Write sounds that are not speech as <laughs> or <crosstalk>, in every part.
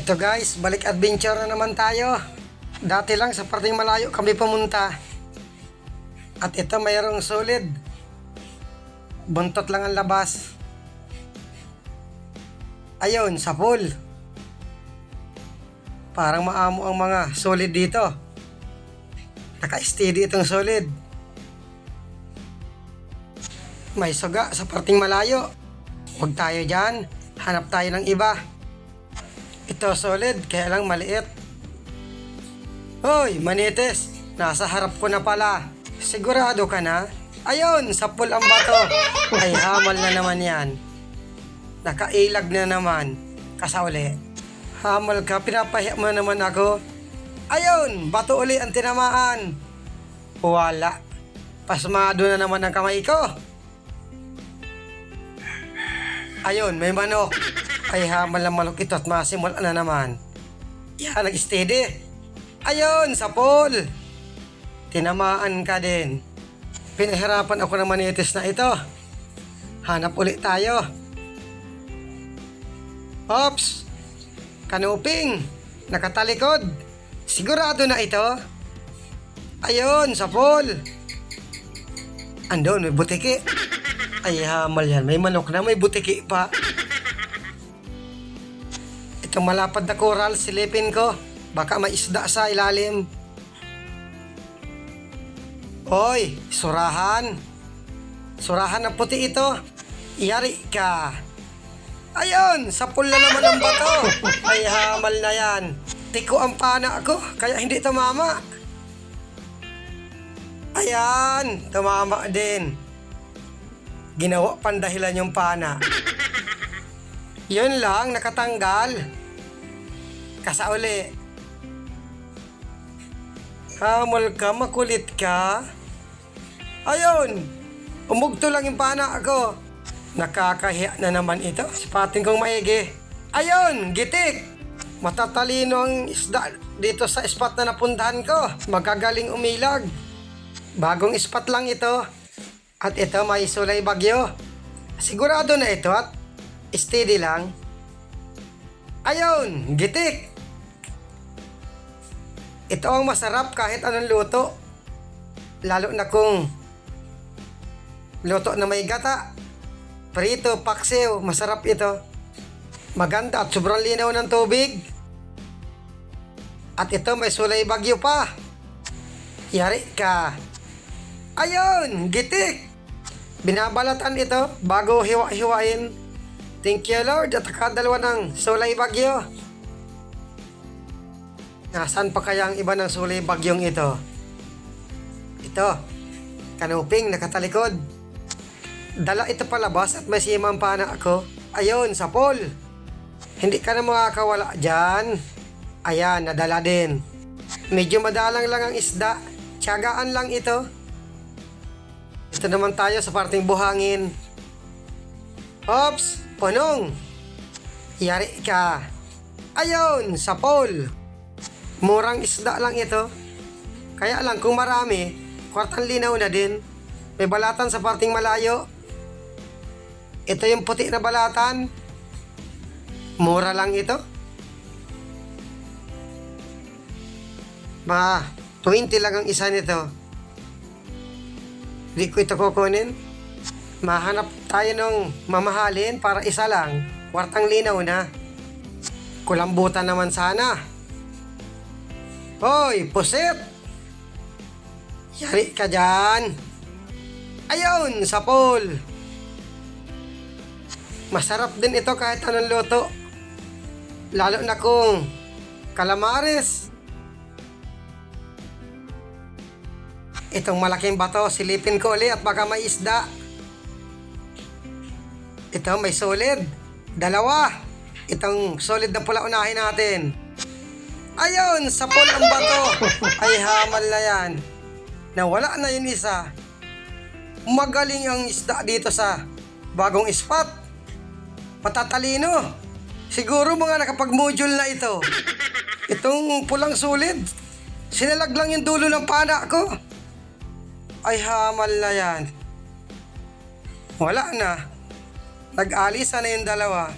Ito guys, balik adventure na naman tayo. Dati lang sa parting malayo kami pumunta. At ito mayroong solid. Buntot lang ang labas. Ayun, sa pool. Parang maamo ang mga solid dito. Naka-steady itong solid. May suga sa parting malayo. Huwag tayo dyan. Hanap tayo ng iba. Ito solid, kaya lang maliit. Hoy, manites. Nasa harap ko na pala. Sigurado ka na? Ayun, sa pool ang bato. Ay, hamal na naman yan. Nakailag na naman. Kasauli. Hamal ka, pinapahiya mo na naman ako. Ayun, bato uli ang tinamaan. Wala. Pasmado na naman ang kamay ko. Ayun, may manok. Ay hamal na manok ito at masimula na naman. Yan, nag-steady. Ayun, sa pool. Tinamaan ka din. Pinahirapan ako ng manitis na ito. Hanap ulit tayo. Ops! Kanuping! Nakatalikod! Sigurado na ito? Ayun, sa pool! Andun, may butiki. Ay, hamal yan. May manok na, may butiki pa. Malapad na coral, silipin ko. Baka may isda sa ilalim. Hoy, surahan. Surahan ng puti ito. Yari ka. Ayun, sa pool na naman ang bato. Ay, hamal na yan. Tiko ang pana ako, kaya hindi tumama. Ayan, tumama din. Ginawa pang dahilan yung pana. Yun lang, nakatanggal. Kasauli. Hamol ka, makulit ka. Ayun, umugto lang yung pana ako. Nakakahiya na naman ito. Sipatin kong maigi. Ayun, gitik. Matatalino ang isda dito sa spot na napuntahan ko. Magagaling umilag. Bagong spot lang ito. At ito may sulay bagyo. Sigurado na ito at steady lang. Ayun, gitik. Ito ang masarap kahit anong luto. Lalo na kung luto na may gata. Prito, paksiw, masarap ito. Maganda at sobrang linaw ng tubig. At ito may sulay bagyo pa. Yari ka. Ayun, gitik. Binabalatan ito bago hiwa-hiwain. Thank you Lord at nakadalawa ng sulay bagyo. Nasaan pa kaya ang iba ng sulay bagyong ito? Ito, kanuping nakatalikod. Dala ito palabas at may simang pana ako. Ayun, sa pool. Hindi ka na makakawala dyan. Ayan, nadala din. Medyo madalang lang ang isda. Tiyagaan lang ito. Ito naman tayo sa parting buhangin. Ops, punong. Yari ka. Ayun, sa pool. Murang isda lang ito. Kaya lang kung marami, kwartang linaw na din. May balatan sa parting malayo. Ito yung puti na balatan. Mura lang ito. Mga 20 lang ang isa nito. Hindi ko ito kukunin. Mahanap tayo ng mamahalin para isa lang. Kwartang linaw na. Kulambutan naman sana. Hoy, pusit! Yari ka dyan. Ayun, sa pool. Masarap din ito kahit anong luto. Lalo na kung kalamares. Itong malaking bato, silipin ko ulit at baka may isda. Ito, may solid. Dalawa. Itong solid na pula unahin natin. Ayun, sa pool ang bato. Ay, hamal na yan. Nawala na yung isa. Magaling ang isda dito sa bagong spot. Patatalino. Siguro mga nakapag-module na ito. Itong pulang solid. Sinalag lang yung dulo ng pana ko. Ay, hamal na yan. Wala na. Nag-alisa na yung dalawa.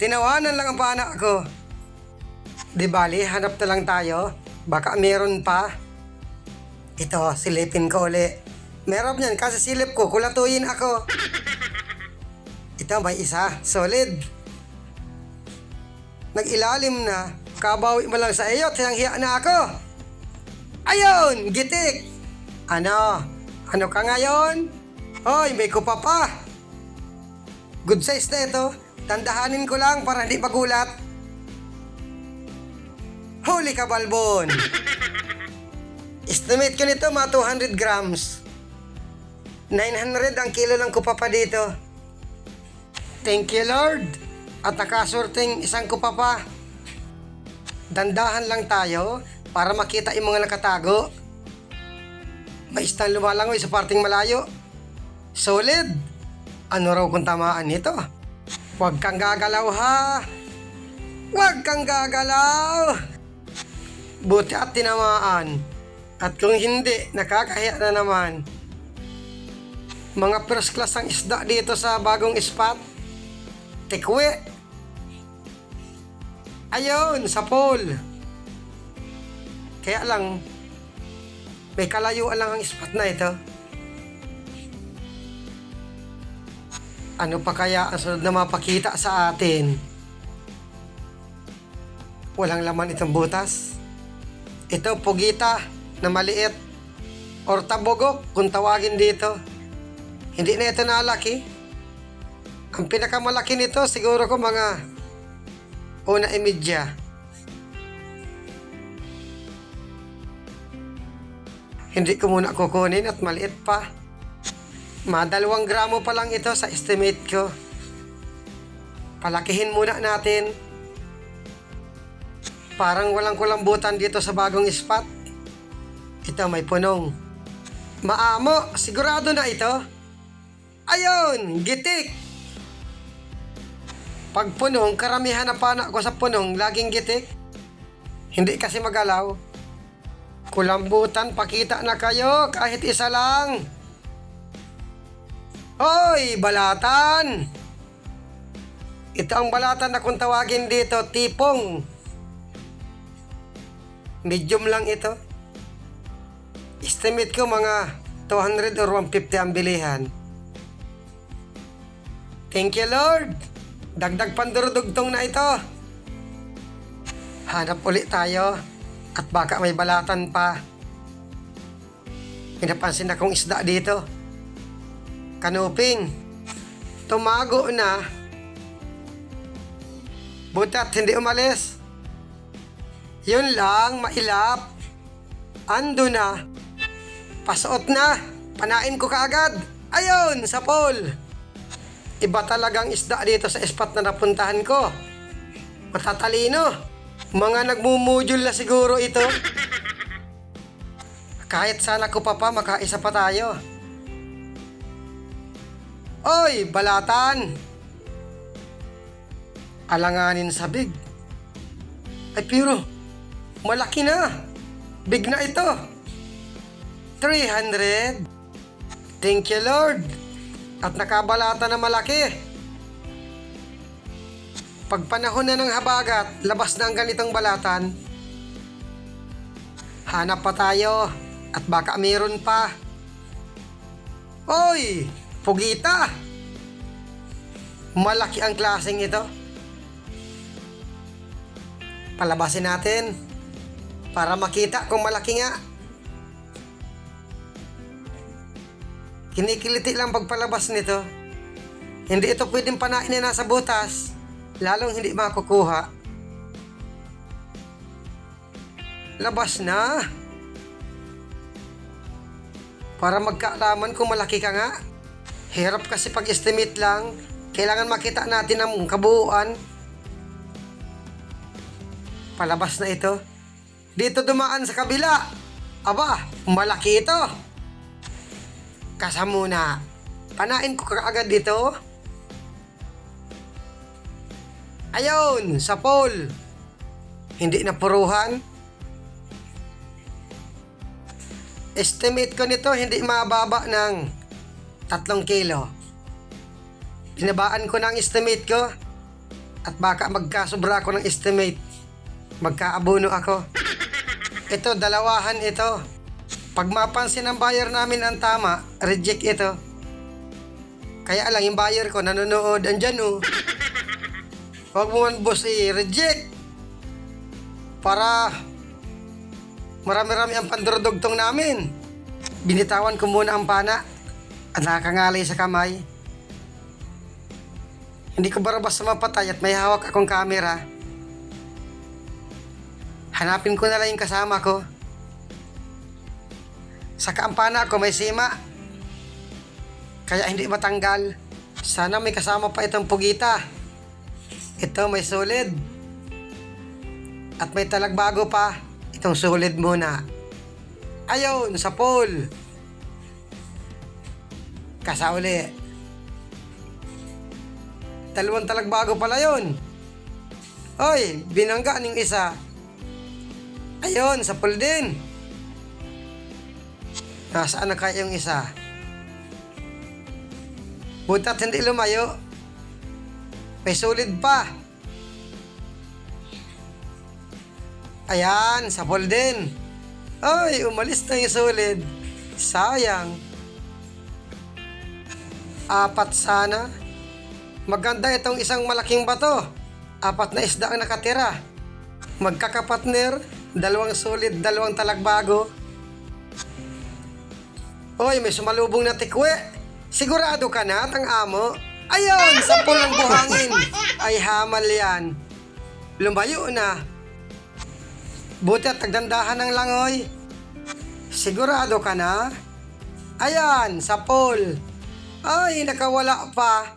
Tinawanan lang ang pana ko. Di bali, hanap na lang tayo. Baka meron pa. Ito, silipin ko uli. Meron yan, kasi silip ko, kulatuyin ako. <laughs> Ito, may isa. Solid. Nag-ilalim na. Kabawi mo lang sa iyo, tiyang-hiya na ako. Ayun, gitik. Ano? Ano ka ngayon? Hoy, may kupa pa. Good size na ito. Tandahanin ko lang para hindi magulat. Holy ka, Balbon! Estimate ko nito mga 200 grams. 900 ang kilo ng kupa pa dito. Thank you, Lord. At nakasorting isang kupa pa. Dandahan lang tayo para makita yung mga nakatago. May isang lumalangoy sa parting malayo. Solid. Ano raw kung tamaan nito? Huwag kang gagalaw ha. Huwag kang gagalaw. Buti at tinamaan. At kung hindi, nakakahiya na naman. Mga first class ang isda dito sa bagong spot. Tikwe. Ayun, sa pool. Kaya lang, may kalayuan lang ang spot na ito. Ano pa kaya ang sunod na mapakita sa atin? Walang laman itong butas. Ito, pugita na maliit. Or tabogok kung tawagin dito. Hindi na ito nalaki. Ang pinakamalaki nito siguro ko mga una imidya. Hindi ko muna kukunin at maliit pa. Madalawang gramo pa lang ito sa estimate ko. Palakihin muna natin. Parang walang kulambutan dito sa bagong spot. Ito may punong. Maamo, sigurado na ito. Ayun, gitik. Pag punong, karamihan na pana ko sa punong, laging gitik. Hindi kasi magalaw. Kulambutan, pakita na kayo, kahit isa lang. Hoy, balatan! Ito ang balatan na kung tawagin dito, tipong. Medium lang ito. Estimate ko mga 200 or 150 ang bilihan. Thank you, Lord. Dagdag pandurudugtong na ito. Hanap ulit tayo at baka may balatan pa. Pinapansin akong isda dito. Kanuping. Tumago na. Butat hindi umalis. Yun lang, mailap. Ando na. Pasuot na. Panain ko kaagad. Ayun, sa pool. Iba talagang isda dito sa spot na napuntahan ko. Matatalino. Mga nagmumudul na siguro ito. Kahit sana ko pa pa, makaisa pa tayo. Oy, balatan! Alanganin sa big. Ay, pero, malaki na. Big na ito. 300. Thank you, Lord. At nakabalata na malaki. Pag panahon na ng habagat, labas na ang ganitong balatan. Hanap pa tayo at baka meron pa. Oy, pugita! Malaki ang klaseng ito. Palabasin natin para makita kung malaki nga. Kinikiliti lang pagpalabas nito. Hindi ito pwedeng panain na nasa butas, lalong hindi makukuha. Labas na. Para magkaalaman kung malaki ka nga. Hirap kasi pag-estimate lang. Kailangan makita natin ang kabuuan. Palabas na ito. Dito dumaan sa kabila. Aba, malaki ito. Kasa muna. Panain ko kaagad dito. Ayun, sa pool. Hindi na puruhan. Estimate ko nito hindi mababa ng 3 kilo. Binabaan ko ng estimate ko at baka magkasobra ko ng estimate. Magkaabuno ako. Ito, dalawahan ito. Pag mapansin ng buyer namin ang tama, reject ito. Kaya lang, yung buyer ko nanonood, andyan oh. Huwag mo boss i-reject. Para marami-rami ang pandrodogtong namin. Binitawan ko muna ang pana at nakakangalay sa kamay. Hindi ko barabas sa mapatay at may hawak akong camera. Hanapin ko na lang yung kasama ko. Sa kaampana ko may sima. Kaya hindi matanggal. Sana may kasama pa itong pugita. Ito may solid. At may talagbago pa. Itong solid muna. Ayun, sa pool. Kasauli. Dalawang talagbago pala yun. Oy, binangga ng isa. Ayun, sa pool din. Nasaan na kaya yung isa? Butat hindi lumayo. May sulit pa. Ayan, sa pool din. Ay, umalis na yung sulit. Sayang. Apat sana. Maganda itong isang malaking bato. Apat na isda ang nakatira. Magkakapatner, dalawang sulit, dalawang talagbago. Hoy, may sumalubong na tikwe. Sigurado ka na, tang amo? Ayun, sa pulang buhangin. Ay hamal yan. Lumayo na. Buti at tagdandahan ng langoy. Sigurado ka na? Ayan, sa pool. Ay, nakawala pa.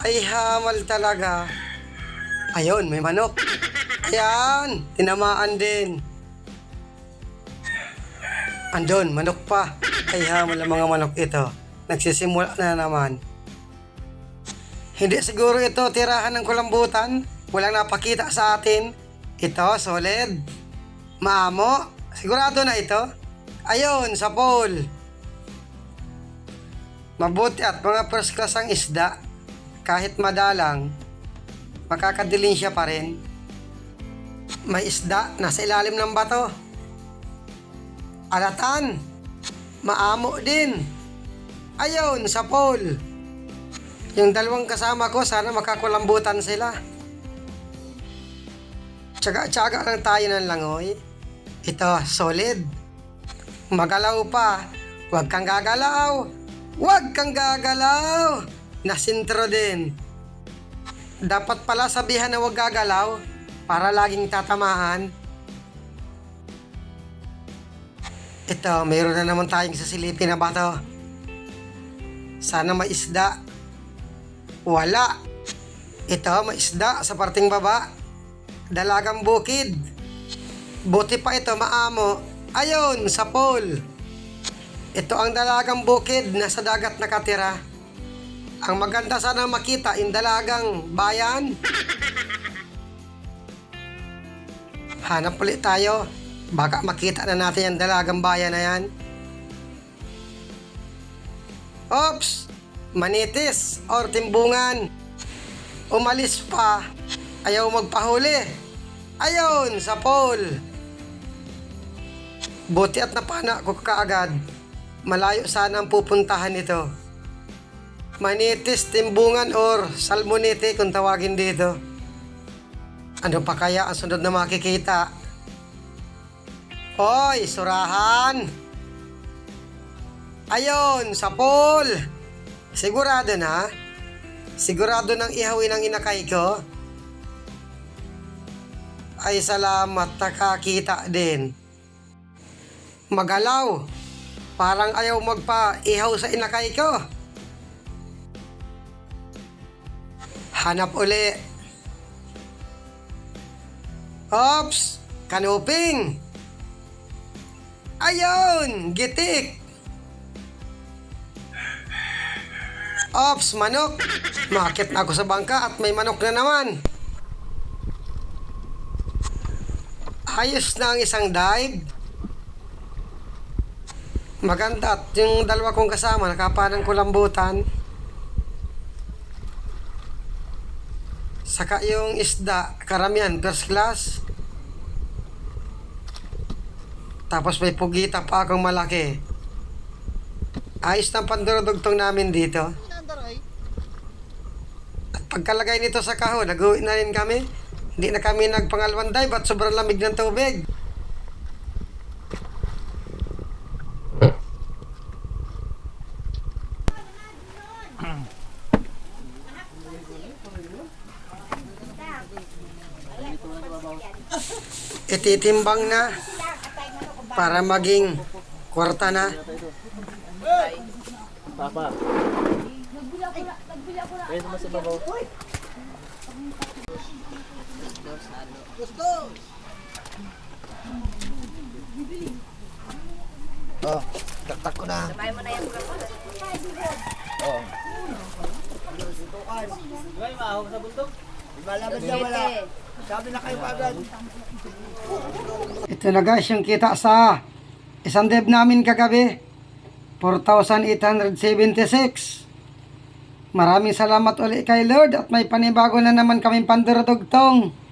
Ay, hamal talaga. Ayun, may manok. Ayan, tinamaan din. Andun, manok pa. Ay, hamal ang mga manok ito. Nagsisimula na naman. Hindi siguro ito tirahan ng kulambutan. Walang napakita sa atin. Ito, solid. Maamo. Sigurado na ito. Ayun, sa pool. Mabuti at mga first class ang isda. Kahit madalang, makakadilim siya pa rin. May isda nasa ilalim ng bato. Alatan. Maamo din. Ayun, sa pool. Yung dalawang kasama ko, sana makakulambutan sila. Tsaga-tsaga lang tayo ng langoy. Ito, solid. Magalaw pa. Huwag kang gagalaw. Huwag kang gagalaw. Nasintro din. Dapat pala sabihan na huwag gagalaw para laging tatamaan. Ito, mayroon na naman tayong sasilipin na bato. Sana may isda. Wala. Ito, may isda sa parting baba. Dalagang bukid. Buti pa ito, maamo. Ayun, sa pool. Ito ang dalagang bukid na sa dagat nakatira. Ang maganda sana makita yung dalagang bayan. <laughs> Hanap ulit tayo. Baka makita na natin yung dalagang bayan na yan. Ops! Manitis or timbungan. Umalis pa. Ayaw magpahuli. Ayun, sa pole. Buti at napana ko kaagad. Malayo sana ang pupuntahan nito. Manitis, timbungan or salmonite kung tawagin dito. Ano pa kaya ang sunod na makikita? Hoy, surahan! Ayon, sa pool! Sigurado na? Sigurado nang ihawin ang inakay ko? Ay salamat, nakakita din. Magalaw. Parang ayaw magpa-ihaw sa inakay ko. Hanap uli. Ops! Kanuping! Ayun! Gitik! Ops! Manok! Na ako sa bangka at may manok na naman. Ayos na ang isang dive. Maganda at yung dalawa kong kasama nakapanang kulambutan. Saka yung isda, karamihan, first class. Tapos may pugita pa akong malaki. Ayos ng pandurodugtong namin dito. At pagkalagay nito sa kahon, nag na rin kami. Hindi na kami nagpangalwan dive at sobrang lamig ng tubig. Ititimbang na para maging kwarta na. Papa. Pwede mo sa babaw. Oh, taktak ko na. Sabay mo na yan, bro. Oh. Malaman niya wala. Sabi na kayo agad. Ito na guys yung kita sa isang dev namin kagabi. 4,876. Maraming salamat uli kay Lord at may panibago na naman kaming pandurudugtong.